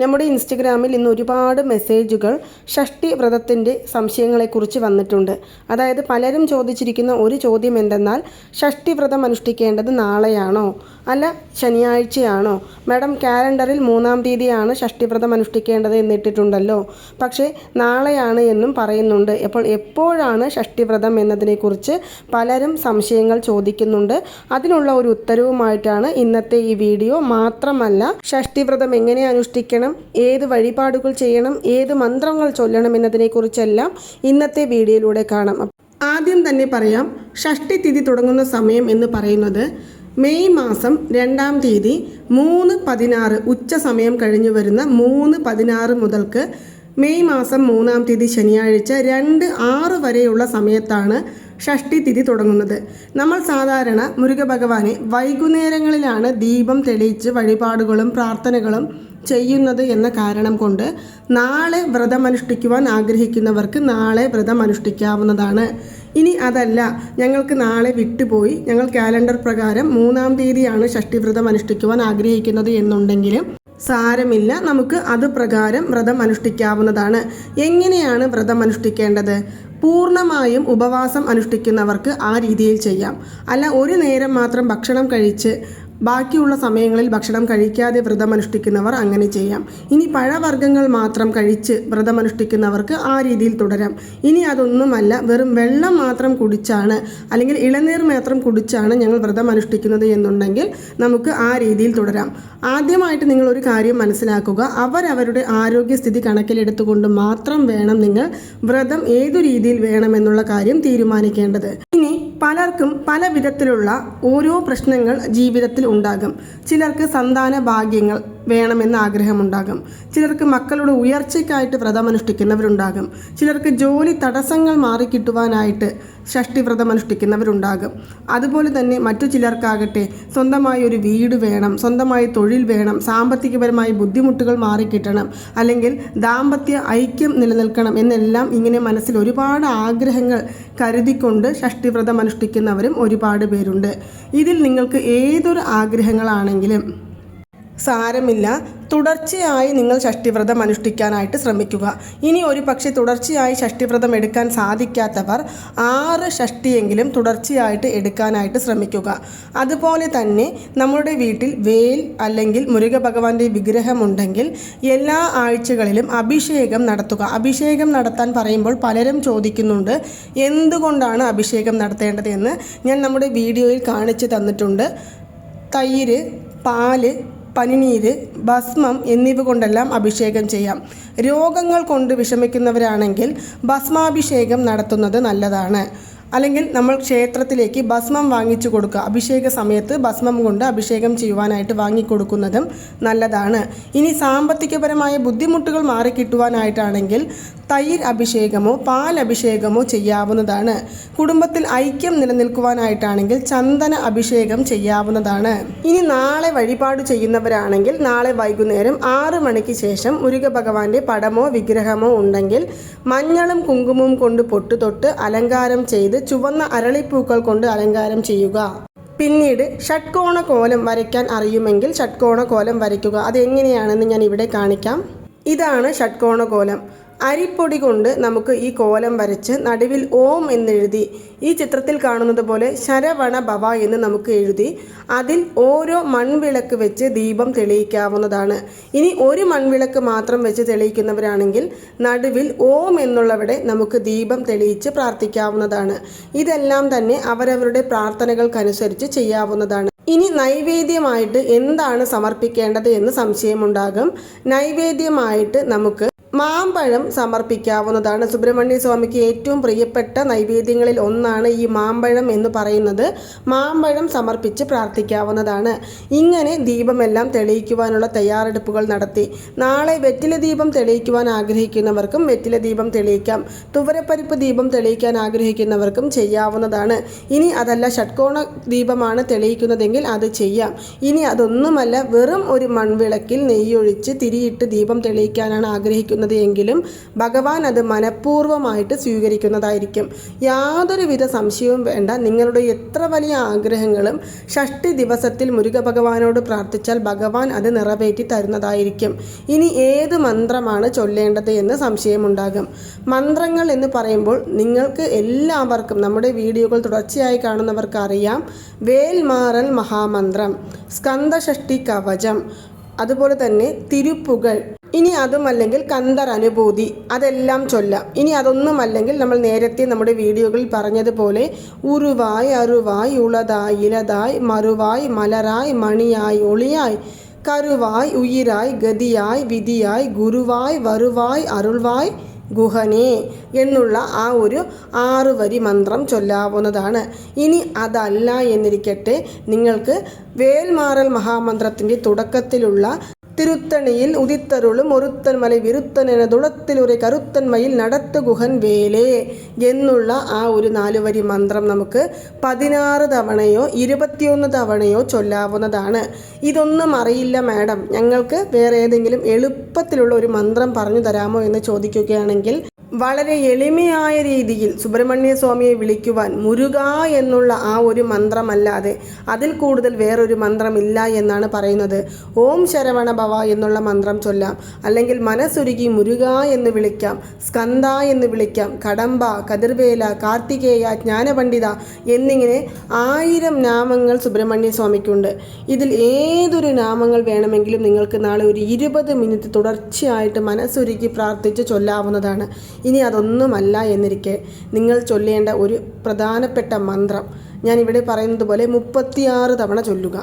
നമ്മുടെ ഇൻസ്റ്റഗ്രാമിൽ ഇന്ന് ഒരുപാട് മെസ്സേജുകൾ ഷഷ്ടി വ്രതത്തിന്റെ സംശയങ്ങളെക്കുറിച്ച് വന്നിട്ടുണ്ട്. അതായത് പലരും ചോദിച്ചിരിക്കുന്ന ഒരു ചോദ്യം എന്തെന്നാൽ ഷഷ്ടി വ്രതം അനുഷ്ഠിക്കേണ്ടത് നാളെയാണോ? അല്ല ശനിയാഴ്ചയാണോ? മാഡം കാലണ്ടറിൽ മൂന്നാം തീയതിയാണ് ഷഷ്ടി വ്രതം അനുഷ്ഠിക്കേണ്ടത് എന്നിട്ടിട്ടുണ്ടല്ലോ. പക്ഷേ നാളെയാണ് എന്നും പറയുന്നുണ്ട്. അപ്പോൾ എപ്പോഴാണ് ഷഷ്ടി വ്രതം എന്നതിനെക്കുറിച്ച് പലരും സംശയങ്ങൾ ചോദിക്കുന്നുണ്ട്. അതിനുള്ള ഒരു ഉത്തരവുമായിട്ടാണ് ഇന്നത്തെ ഈ വീഡിയോ. മാത്രമല്ല ഷഷ്ടി വ്രതം എങ്ങനെ അനുഷ്ഠിക്കണം ഏത് വഴിപാടുകൾ ചെയ്യണം ഏത് മന്ത്രങ്ങൾ ചൊല്ലണം എന്നതിനെക്കുറിച്ചെല്ലാം ഇന്നത്തെ വീഡിയോയിലൂടെ കാണാം. ആദ്യം തന്നെ പറയാം ഷഷ്ടി തിഥി തുടങ്ങുന്ന സമയം എന്ന് പറയുന്നത് മെയ് മാസം രണ്ടാം തീയതി മൂന്ന് പതിനാറ് ഉച്ച സമയം കഴിഞ്ഞു വരുന്ന മൂന്ന് പതിനാറ് മുതൽക്ക് മെയ് മാസം മൂന്നാം തീയതി ശനിയാഴ്ച രണ്ട് ആറ് വരെയുള്ള സമയത്താണ് ഷഷ്ടി തിഥി തുടങ്ങുന്നത്. നമ്മൾ സാധാരണ മുരുക ഭഗവാനെ വൈകുന്നേരങ്ങളിലാണ് ദീപം തെളിയിച്ച് വഴിപാടുകളും പ്രാർത്ഥനകളും ചെയ്യുന്നത് എന്ന കാരണം കൊണ്ട് നാളെ വ്രതം വ്രതമനുഷ്ഠിക്കുവാൻ ആഗ്രഹിക്കുന്നവർക്ക് നാളെ വ്രതം അനുഷ്ഠിക്കാവുന്നതാണ് ഇനി അതല്ല ഞങ്ങൾക്ക് നാളെ വിട്ടുപോയി ഞങ്ങൾ കാലണ്ടർ പ്രകാരം മൂന്നാം തീയതിയാണ് ഷഷ്ടിവ്രതം അനുഷ്ഠിക്കുവാൻ ആഗ്രഹിക്കുന്നത് എന്നുണ്ടെങ്കിലും സാരമില്ല നമുക്ക് അത് പ്രകാരം വ്രതം അനുഷ്ഠിക്കാവുന്നതാണ് എങ്ങനെയാണ് വ്രതം അനുഷ്ഠിക്കേണ്ടത് പൂർണമായും ഉപവാസം അനുഷ്ഠിക്കുന്നവർക്ക് ആ രീതിയിൽ ചെയ്യാം. അല്ല ഒരു നേരം മാത്രം ഭക്ഷണം കഴിച്ച് ബാക്കിയുള്ള സമയങ്ങളിൽ ഭക്ഷണം കഴിക്കാതെ വ്രതം അനുഷ്ഠിക്കുന്നവർ അങ്ങനെ ചെയ്യാം. ഇനി പഴവർഗങ്ങൾ മാത്രം കഴിച്ച് വ്രതമനുഷ്ഠിക്കുന്നവർക്ക് ആ രീതിയിൽ തുടരാം. ഇനി അതൊന്നുമല്ല വെറും വെള്ളം മാത്രം കുടിച്ചാണ് അല്ലെങ്കിൽ ഇളനീർ മാത്രം കുടിച്ചാണ് ഞങ്ങൾ വ്രതം അനുഷ്ഠിക്കുന്നത് എന്നുണ്ടെങ്കിൽ നമുക്ക് ആ രീതിയിൽ തുടരാം. ആദ്യമായിട്ട് നിങ്ങൾ ഒരു കാര്യം മനസ്സിലാക്കുക. അവരവരുടെ ആരോഗ്യസ്ഥിതി കണക്കിലെടുത്തുകൊണ്ട് മാത്രം വേണം നിങ്ങൾ വ്രതം ഏതു രീതിയിൽ വേണമെന്നുള്ള കാര്യം തീരുമാനിക്കേണ്ടത്. ഇനി പലർക്കും പല വിധത്തിലുള്ള ഓരോ പ്രശ്നങ്ങൾ ജീവിതത്തിൽ ഉണ്ടാകും. ചിലർക്ക് സന്താന ഭാഗ്യങ്ങൾ വേണമെന്ന് ആഗ്രഹമുണ്ടാകും ചിലർക്ക് മക്കളുടെ ഉയർച്ചയ്ക്കായിട്ട് വ്രതമനുഷ്ഠിക്കുന്നവരുണ്ടാകും. ചിലർക്ക് ജോലി തടസ്സങ്ങൾ മാറിക്കിട്ടുവാനായിട്ട് ഷഷ്ടി വ്രതമനുഷ്ഠിക്കുന്നവരുണ്ടാകും. അതുപോലെ തന്നെ മറ്റു ചിലർക്കാകട്ടെ സ്വന്തമായി ഒരു വീട് വേണം സ്വന്തമായി തൊഴിൽ വേണം സാമ്പത്തികപരമായി ബുദ്ധിമുട്ടുകൾ മാറിക്കിട്ടണം അല്ലെങ്കിൽ ദാമ്പത്യ ഐക്യം നിലനിൽക്കണം എന്നെല്ലാം ഇങ്ങനെ മനസ്സിൽ ഒരുപാട് ആഗ്രഹങ്ങൾ കരുതിക്കൊണ്ട് ഷഷ്ടിവ്രതം അനുഷ്ഠിക്കുന്നവരും ഒരുപാട് പേരുണ്ട്. ഇതിൽ നിങ്ങൾക്ക് ഏതൊരു ആഗ്രഹങ്ങളാണെങ്കിലും സാരമില്ല. തുടർച്ചയായി നിങ്ങൾ ഷഷ്ടിവ്രതം അനുഷ്ഠിക്കാനായിട്ട് ശ്രമിക്കുക. ഇനി ഒരു പക്ഷേ തുടർച്ചയായി ഷഷ്ടിവ്രതം എടുക്കാൻ സാധിക്കാത്തവർ ആറ് ഷഷ്ടിയെങ്കിലും തുടർച്ചയായിട്ട് എടുക്കാനായിട്ട് ശ്രമിക്കുക. അതുപോലെ തന്നെ നമ്മുടെ വീട്ടിൽ വേൽ അല്ലെങ്കിൽ മുരുക ഭഗവാന്റെ വിഗ്രഹമുണ്ടെങ്കിൽ എല്ലാ ആഴ്ചകളിലും അഭിഷേകം നടത്തുക. അഭിഷേകം നടത്താൻ പറയുമ്പോൾ പലരും ചോദിക്കുന്നുണ്ട് എന്തുകൊണ്ടാണ് അഭിഷേകം നടത്തേണ്ടത്? എന്ന് ഞാൻ നമ്മുടെ വീഡിയോയിൽ കാണിച്ചു തന്നിട്ടുണ്ട്. തൈര് പാൽ പനിനീര് ഭസ്മം എന്നിവ കൊണ്ടെല്ലാം അഭിഷേകം ചെയ്യാം. രോഗങ്ങൾ കൊണ്ട് വിഷമിക്കുന്നവരാണെങ്കിൽ ഭസ്മാഭിഷേകം നടത്തുന്നത് നല്ലതാണ്. അല്ലെങ്കിൽ നമ്മൾ ക്ഷേത്രത്തിലേക്ക് ഭസ്മം വാങ്ങിച്ചു കൊടുക്കുക. അഭിഷേക സമയത്ത് ഭസ്മം കൊണ്ട് അഭിഷേകം ചെയ്യുവാനായിട്ട് വാങ്ങിക്കൊടുക്കുന്നതും നല്ലതാണ്. ഇനി സാമ്പത്തികപരമായ ബുദ്ധിമുട്ടുകൾ മാറിക്കിട്ടുവാനായിട്ടാണെങ്കിൽ തൈര് അഭിഷേകമോ പാൽ അഭിഷേകമോ ചെയ്യാവുന്നതാണ്. കുടുംബത്തിൽ ഐക്യം നിലനിൽക്കുവാനായിട്ടാണെങ്കിൽ ചന്ദന അഭിഷേകം ചെയ്യാവുന്നതാണ്. ഇനി നാളെ വഴിപാട് ചെയ്യുന്നവരാണെങ്കിൽ നാളെ വൈകുന്നേരം ആറ് മണിക്ക് ശേഷം മുരുക ഭഗവാന്റെ പടമോ വിഗ്രഹമോ ഉണ്ടെങ്കിൽ മഞ്ഞളും കുങ്കുമവും കൊണ്ട് പൊട്ടുതൊട്ട് അലങ്കാരം ചെയ്ത് ചുവന്ന അരളിപ്പൂക്കൾ കൊണ്ട് അലങ്കാരം ചെയ്യുക. പിന്നീട് ഷട്കോണ കോലം വരയ്ക്കാൻ അറിയുമെങ്കിൽ ഷട്കോണ കോലം വരയ്ക്കുക. അതെങ്ങനെയാണെന്ന് ഞാൻ ഇവിടെ കാണിക്കാം. ഇതാണ് ഷട്കോണ കോലം അരിപ്പൊടി കൊണ്ട് നമുക്ക് ഈ കോലം വരച്ച് നടുവിൽ ഓം എന്നെഴുതി ഈ ചിത്രത്തിൽ കാണുന്നത് പോലെ ശരവണ ഭവ എന്ന് നമുക്ക് എഴുതി അതിൽ ഓരോ മൺവിളക്ക് വെച്ച് ദീപം തെളിയിക്കാവുന്നതാണ്. ഇനി ഒരു മൺവിളക്ക് മാത്രം വെച്ച് തെളിയിക്കുന്നവരാണെങ്കിൽ നടുവിൽ ഓം എന്നുള്ളവിടെ നമുക്ക് ദീപം തെളിയിച്ച് പ്രാർത്ഥിക്കാവുന്നതാണ്. ഇതെല്ലാം തന്നെ അവരവരുടെ പ്രാർത്ഥനകൾക്കനുസരിച്ച് ചെയ്യാവുന്നതാണ്. ഇനി നൈവേദ്യമായിട്ട് എന്താണ് സമർപ്പിക്കേണ്ടത് എന്ന് സംശയമുണ്ടാകും. നൈവേദ്യമായിട്ട് നമുക്ക് മാമ്പഴം സമർപ്പിക്കാവുന്നതാണ്. സുബ്രഹ്മണ്യ സ്വാമിക്ക് ഏറ്റവും പ്രിയപ്പെട്ട നൈവേദ്യങ്ങളിൽ ഒന്നാണ് ഈ മാമ്പഴം എന്ന് പറയുന്നത്. മാമ്പഴം സമർപ്പിച്ച് പ്രാർത്ഥിക്കാവുന്നതാണ്. ഇങ്ങനെ ദീപമെല്ലാം തെളിയിക്കുവാനുള്ള തയ്യാറെടുപ്പുകൾ നടത്തി. നാളെ വെറ്റില ദീപം തെളിയിക്കുവാൻ ആഗ്രഹിക്കുന്നവർക്കും വെറ്റില ദീപം തെളിയിക്കാം. തുവരപ്പരിപ്പ് ദീപം തെളിയിക്കാൻ ആഗ്രഹിക്കുന്നവർക്കും ചെയ്യാവുന്നതാണ്. ഇനി അതല്ല ഷട്കോണ ദീപമാണ് തെളിയിക്കുന്നതെങ്കിൽ അത് ചെയ്യാം. ഇനി അതൊന്നുമല്ല വെറും ഒരു മൺവിളക്കിൽ നെയ്യൊഴിച്ച് തിരിയിട്ട് ദീപം തെളിയിക്കാനാണ് ആഗ്രഹിക്കുന്നത്. പറയുന്നത് എങ്കിലും ഭഗവാൻ അത് മനഃപൂർവമായിട്ട് സ്വീകരിക്കുന്നതായിരിക്കും. യാതൊരുവിധ സംശയവും വേണ്ട. നിങ്ങളുടെ എത്ര വലിയ ആഗ്രഹങ്ങളും ഷഷ്ടി ദിവസത്തിൽ മുരുക ഭഗവാനോട് പ്രാർത്ഥിച്ചാൽ ഭഗവാൻ അത് നിറവേറ്റി തരുന്നതായിരിക്കും. ഇനി ഏത് മന്ത്രമാണ് ചൊല്ലേണ്ടത് എന്ന് സംശയമുണ്ടാകും. മന്ത്രങ്ങൾ എന്ന് പറയുമ്പോൾ നിങ്ങൾക്ക് എല്ലാവർക്കും നമ്മുടെ വീഡിയോകൾ തുടർച്ചയായി കാണുന്നവർക്ക് അറിയാം. വേൽമാറൽ മഹാമന്ത്രം സ്കന്ദഷഷ്ടി കവചം അതുപോലെ തന്നെ തിരുപ്പുകൾ. ഇനി അതുമല്ലെങ്കിൽ കന്തർ അനുഭൂതി അതെല്ലാം ചൊല്ലാം. ഇനി അതൊന്നുമല്ലെങ്കിൽ നമ്മൾ നേരത്തെ നമ്മുടെ വീഡിയോകളിൽ പറഞ്ഞതുപോലെ ഉരുവായി അരുവായി ഉളതായി ഇലതായ് മറുവായ് മലരായ് മണിയായി ഒളിയായി കരുവായി ഉയിരായി ഗതിയായ് വിധിയായി ഗുരുവായി വരുവായ് അരുൾവായി ഗുഹനേ എന്നുള്ള ആ ഒരു ആറ് വരി മന്ത്രം ചൊല്ലാവുന്നതാണ്. ഇനി അതല്ല എന്നിരിക്കട്ടെ നിങ്ങൾക്ക് വേൽമാറൽ മഹാമന്ത്രത്തിന്റെ തുടക്കത്തിലുള്ള തിരുത്തണിയിൽ ഉദിത്തരുളും ഒരുത്തൻമலை വിരുത്തനെന തുളത്തിലുറെ കരുത്തന്മയിൽ നടത്തു ഗുഹൻ വേലേ എന്നുള്ള ആ ഒരു നാലുവരി മന്ത്രം നമുക്ക് പതിനാറ് തവണയോ ഇരുപത്തിയൊന്ന് തവണയോ ചൊല്ലാവുന്നതാണ്. ഇതൊന്നും അറിയില്ല മാഡം. ഞങ്ങൾക്ക് വേറെ ഏതെങ്കിലും എളുപ്പത്തിലുള്ള ഒരു മന്ത്രം പറഞ്ഞു തരാമോ എന്ന് ചോദിക്കുകയാണെങ്കിൽ വളരെ എളിമയായ രീതിയിൽ സുബ്രഹ്മണ്യ സ്വാമിയെ വിളിക്കുവാൻ മുരുക എന്നുള്ള ആ ഒരു മന്ത്രമല്ലാതെ അതിൽ കൂടുതൽ വേറൊരു മന്ത്രമില്ല എന്നാണ് പറയുന്നത്. ഓം ശരവണ ഭവ എന്നുള്ള മന്ത്രം ചൊല്ലാം. അല്ലെങ്കിൽ മനസ്സുരുകി മുരുക എന്ന് വിളിക്കാം സ്കന്ദ എന്ന് വിളിക്കാം കടമ്പ കതിർവേല കാർത്തികേയ ജ്ഞാനപണ്ഡിത എന്നിങ്ങനെ ആയിരം നാമങ്ങൾ സുബ്രഹ്മണ്യ സ്വാമിക്കുണ്ട്. ഇതിൽ ഏതൊരു നാമങ്ങൾ വേണമെങ്കിലും നിങ്ങൾക്ക് നാളെ ഒരു ഇരുപത് മിനിറ്റ് തുടർച്ചയായിട്ട് മനസ്സുരുക്കി പ്രാർത്ഥിച്ച് ചൊല്ലാവുന്നതാണ്. ഇനി അതൊന്നുമല്ല എന്നിരിക്കെ നിങ്ങൾ ചൊല്ലേണ്ട ഒരു പ്രധാനപ്പെട്ട മന്ത്രം ഞാൻ ഇവിടെ പറയുന്നത് പോലെ മുപ്പത്തിയാറ് തവണ ചൊല്ലുക.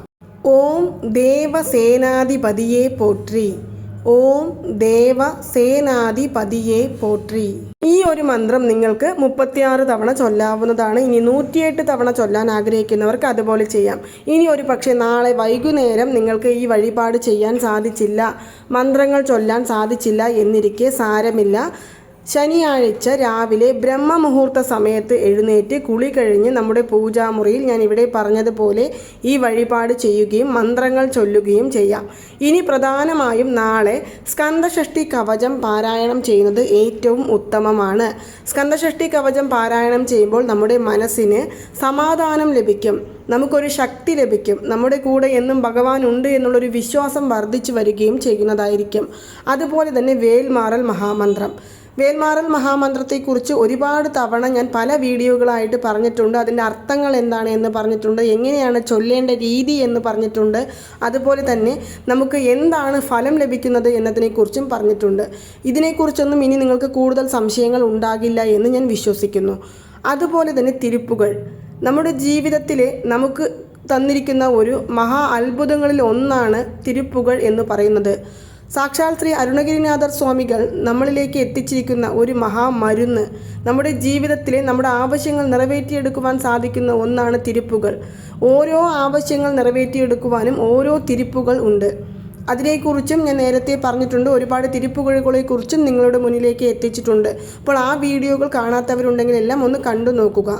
ഓം ദേവസേനാധിപതിയെ പോട്രി ഓം ദേവസേനാധിപതിയെ പോട്രി ഈ ഒരു മന്ത്രം നിങ്ങൾക്ക് മുപ്പത്തിയാറ് തവണ ചൊല്ലാവുന്നതാണ്. ഇനി നൂറ്റിയെട്ട് തവണ ചൊല്ലാൻ ആഗ്രഹിക്കുന്നവർക്ക് അതുപോലെ ചെയ്യാം. ഇനി ഒരു പക്ഷേ നാളെ വൈകുന്നേരം നിങ്ങൾക്ക് ഈ വഴിപാട് ചെയ്യാൻ സാധിച്ചില്ല. മന്ത്രങ്ങൾ ചൊല്ലാൻ സാധിച്ചില്ല എന്നിരിക്കെ സാരമില്ല. ശനിയാഴ്ച രാവിലെ ബ്രഹ്മമുഹൂർത്ത സമയത്ത് എഴുന്നേറ്റ് കുളി കഴിഞ്ഞ് നമ്മുടെ പൂജാമുറിയിൽ ഞാൻ ഇവിടെ പറഞ്ഞതുപോലെ ഈ വഴിപാട് ചെയ്യുകയും മന്ത്രങ്ങൾ ചൊല്ലുകയും ചെയ്യാം. ഇനി പ്രധാനമായും നാളെ സ്കന്ദഷഷ്ടി കവചം പാരായണം ചെയ്യുന്നത് ഏറ്റവും ഉത്തമമാണ്. സ്കന്ദഷഷ്ടി കവചം പാരായണം ചെയ്യുമ്പോൾ നമ്മുടെ മനസ്സിന് സമാധാനം ലഭിക്കും. നമുക്കൊരു ശക്തി ലഭിക്കും. നമ്മുടെ കൂടെ എന്നും ഭഗവാൻ ഉണ്ട് എന്നുള്ളൊരു വിശ്വാസം വർദ്ധിച്ചു വരികയും ചെയ്യുന്നതായിരിക്കും. അതുപോലെ തന്നെ വേൽമാറൽ മഹാമന്ത്രം. വേൽമാറൽ മഹാമന്ത്രത്തെക്കുറിച്ച് ഒരുപാട് തവണ ഞാൻ പല വീഡിയോകളായിട്ട് പറഞ്ഞിട്ടുണ്ട്. അതിന്റെ അർത്ഥങ്ങൾ എന്താണ് എന്ന് പറഞ്ഞിട്ടുണ്ട്. എങ്ങനെയാണ് ചൊല്ലേണ്ട രീതി എന്ന് പറഞ്ഞിട്ടുണ്ട്. അതുപോലെ തന്നെ നമുക്ക് എന്താണ് ഫലം ലഭിക്കുന്നത് എന്നതിനെക്കുറിച്ചും പറഞ്ഞിട്ടുണ്ട്. ഇതിനെക്കുറിച്ചൊന്നും ഇനി നിങ്ങൾക്ക് കൂടുതൽ സംശയങ്ങൾ ഉണ്ടാകില്ല എന്ന് ഞാൻ വിശ്വസിക്കുന്നു. അതുപോലെ തന്നെ തിരുപ്പുകൾ. നമ്മുടെ ജീവിതത്തിൽ നമുക്ക് തന്നിരിക്കുന്ന ഒരു മഹാ അത്ഭുതങ്ങളിൽ ഒന്നാണ് തിരുപ്പുകൾ എന്ന് പറയുന്നത്. സാക്ഷാൽ ശ്രീ അരുണഗിരിനാഥർ സ്വാമികൾ നമ്മളിലേക്ക് എത്തിച്ചിരിക്കുന്ന ഒരു മഹാമരുന്ന് നമ്മുടെ ജീവിതത്തിലെ നമ്മുടെ ആവശ്യങ്ങൾ നിറവേറ്റിയെടുക്കുവാൻ സാധിക്കുന്ന ഒന്നാണ് തിരുപ്പുകൾ. ഓരോ ആവശ്യങ്ങൾ നിറവേറ്റിയെടുക്കുവാനും ഓരോ തിരുപ്പുകൾ ഉണ്ട്. അതിനെക്കുറിച്ചും ഞാൻ നേരത്തെ പറഞ്ഞിട്ടുണ്ട്. ഒരുപാട് തിരുപ്പുകളെക്കുറിച്ചും നിങ്ങളുടെ മുന്നിലേക്ക് എത്തിച്ചിട്ടുണ്ട്. അപ്പോൾ ആ വീഡിയോകൾ കാണാത്തവരുണ്ടെങ്കിൽ എല്ലാം ഒന്ന് കണ്ടു നോക്കുക.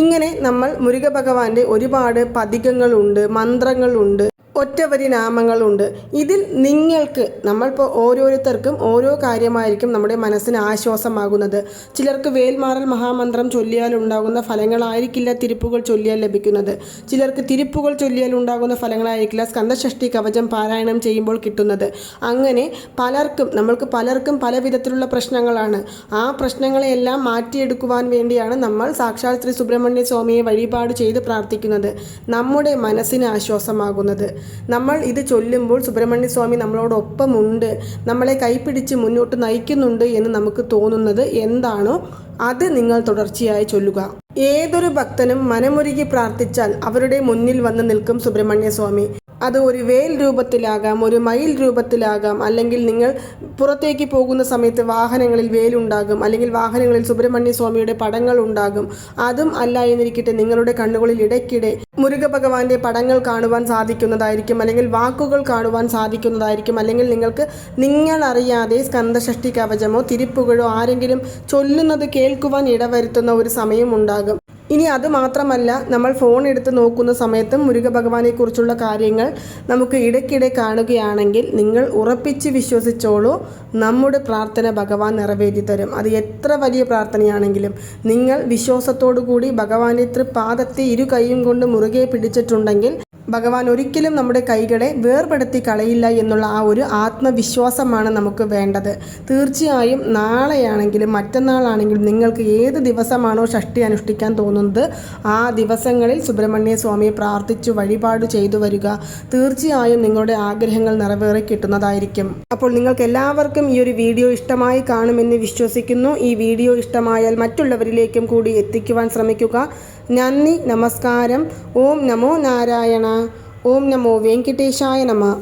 ഇങ്ങനെ നമ്മൾ മുരുക ഭഗവാന്റെ ഒരുപാട് പതികങ്ങളുണ്ട് മന്ത്രങ്ങളുണ്ട്. ഒറ്റവരി നാമങ്ങളുണ്ട്. ഇതിൽ നിങ്ങൾക്ക് നമ്മളിപ്പോൾ ഓരോരുത്തർക്കും ഓരോ കാര്യമായിരിക്കും നമ്മുടെ മനസ്സിന് ആശ്വാസമാകുന്നത്. ചിലർക്ക് വേൽമാറൽ മഹാമന്ത്രം ചൊല്ലിയാൽ ഉണ്ടാകുന്ന ഫലങ്ങളായിരിക്കില്ല തിരുപ്പുകൾ ചൊല്ലിയാൽ ലഭിക്കുന്നത്. ചിലർക്ക് തിരുപ്പുകൾ ചൊല്ലിയാൽ ഉണ്ടാകുന്ന ഫലങ്ങളായിരിക്കില്ല സ്കന്ധഷ്ടി കവചം പാരായണം ചെയ്യുമ്പോൾ കിട്ടുന്നത്. അങ്ങനെ പലർക്കും നമ്മൾക്ക് പലർക്കും പല വിധത്തിലുള്ള പ്രശ്നങ്ങളാണ്. ആ പ്രശ്നങ്ങളെയെല്ലാം മാറ്റിയെടുക്കുവാൻ വേണ്ടിയാണ് നമ്മൾ സാക്ഷാൽ ശ്രീ സുബ്രഹ്മണ്യ സ്വാമിയെ വഴിപാട് ചെയ്ത് പ്രാർത്ഥിക്കുന്നത്. നമ്മുടെ മനസ്സിന് ആശ്വാസമാകുന്നത്. നമ്മൾ ഇത് ചൊല്ലുമ്പോൾ സുബ്രഹ്മണ്യ സ്വാമി നമ്മളോടൊപ്പമുണ്ട്. നമ്മളെ കൈപ്പിടിച്ച് മുന്നോട്ട് നയിക്കുന്നുണ്ട് എന്ന് നമുക്ക് തോന്നുന്നത് എന്താണോ അത് നിങ്ങൾ തുടർച്ചയായി ചൊല്ലുക. ഏതൊരു ഭക്തനും മനമൊരുകി പ്രാർത്ഥിച്ചാൽ അവരുടെ മുന്നിൽ വന്ന് നിൽക്കും സുബ്രഹ്മണ്യ സ്വാമി അത് ഒരു വേൽ രൂപത്തിലാകാം ഒരു മയിൽ രൂപത്തിലാകാം അല്ലെങ്കിൽ നിങ്ങൾ പുറത്തേക്ക് പോകുന്ന സമയത്ത് വാഹനങ്ങളിൽ വേലുണ്ടാകും അല്ലെങ്കിൽ വാഹനങ്ങളിൽ സുബ്രഹ്മണ്യ സ്വാമിയുടെ പടങ്ങൾ ഉണ്ടാകും. അതും അല്ല എന്നിരിക്കട്ടെ നിങ്ങളുടെ കണ്ണുകളിൽ ഇടയ്ക്കിടെ മുരുക ഭഗവാന്റെ പടങ്ങൾ കാണുവാൻ സാധിക്കുന്നതായിരിക്കും അല്ലെങ്കിൽ വാക്കുകൾ കാണുവാൻ സാധിക്കുന്നതായിരിക്കും അല്ലെങ്കിൽ നിങ്ങൾക്ക് നിങ്ങൾ അറിയാതെ സ്കന്ധഷ്ടി കവചമോ തിരിപ്പുകളോ ആരെങ്കിലും ചൊല്ലുന്നത് കേൾക്കുവാൻ ഇടവരുത്തുന്ന ഒരു സമയം ഉണ്ടാകും. ഇനി അത് മാത്രമല്ല നമ്മൾ ഫോൺ എടുത്ത് നോക്കുന്ന സമയത്തും മുരുക ഭഗവാനെക്കുറിച്ചുള്ള കാര്യങ്ങൾ നമുക്ക് ഇടയ്ക്കിടെ കാണുകയാണെങ്കിൽ നിങ്ങൾ ഉറപ്പിച്ച് വിശ്വസിച്ചോളൂ നമ്മുടെ പ്രാർത്ഥന ഭഗവാൻ നിറവേറ്റി തരും. അത് എത്ര വലിയ പ്രാർത്ഥനയാണെങ്കിലും നിങ്ങൾ വിശ്വാസത്തോടു കൂടി ഭഗവാന്റെ പാദത്തെ ഇരു കൈയും കൊണ്ട് മുറുകെ പിടിച്ചിട്ടുണ്ടെങ്കിൽ ഭഗവാൻ ഒരിക്കലും നമ്മുടെ കൈകളെ വേർപെടുത്തി കളയില്ല എന്നുള്ള ആ ഒരു ആത്മവിശ്വാസമാണ് നമുക്ക് വേണ്ടത്. തീർച്ചയായും നാളെയാണെങ്കിലും മറ്റന്നാളാണെങ്കിലും നിങ്ങൾക്ക് ഏത് ദിവസമാണോ ഷഷ്ടി അനുഷ്ഠിക്കാൻ തോന്നുന്നത് ആ ദിവസങ്ങളിൽ സുബ്രഹ്മണ്യ സ്വാമിയെ പ്രാർത്ഥിച്ചു വഴിപാട് ചെയ്തു വരിക. തീർച്ചയായും നിങ്ങളുടെ ആഗ്രഹങ്ങൾ നിറവേറി കിട്ടുന്നതായിരിക്കും. അപ്പോൾ നിങ്ങൾക്ക് എല്ലാവർക്കും ഈ ഒരു വീഡിയോ ഇഷ്ടമായി കാണുമെന്ന് വിശ്വസിക്കുന്നു. ഈ വീഡിയോ ഇഷ്ടമായാൽ മറ്റുള്ളവരിലേക്കും കൂടി എത്തിക്കുവാൻ ശ്രമിക്കുക. നന്ദി നമസ്കാരം. ഓം നമോ നാരായണ ഓം നമോ വെങ്കിട്ടേശായ നമ.